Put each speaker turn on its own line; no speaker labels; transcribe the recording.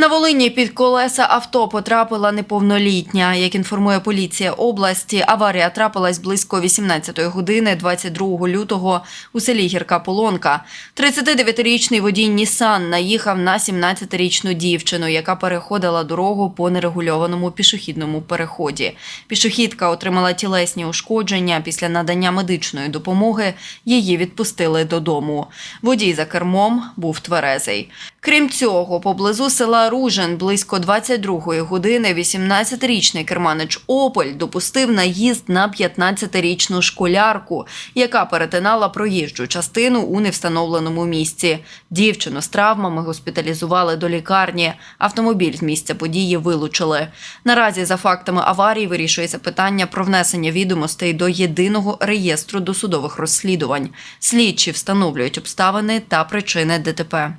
На Волині під колеса авто потрапила неповнолітня. Як інформує поліція області, аварія трапилась близько 18 години 22 лютого у селі Гірка Полонка. 39-річний водій Нісан наїхав на 17-річну дівчину, яка переходила дорогу по нерегульованому пішохідному переході. Пішохідка отримала тілесні ушкодження. Після надання медичної допомоги її відпустили додому. Водій за кермом був тверезий. Крім цього, поблизу села Ружин близько 22-ї години 18-річний керманич Ополь допустив наїзд на 15-річну школярку, яка перетинала проїжджу частину у невстановленому місці. Дівчину з травмами госпіталізували до лікарні. Автомобіль з місця події вилучили. Наразі за фактами аварії вирішується питання про внесення відомостей до єдиного реєстру досудових розслідувань. Слідчі встановлюють обставини та причини ДТП.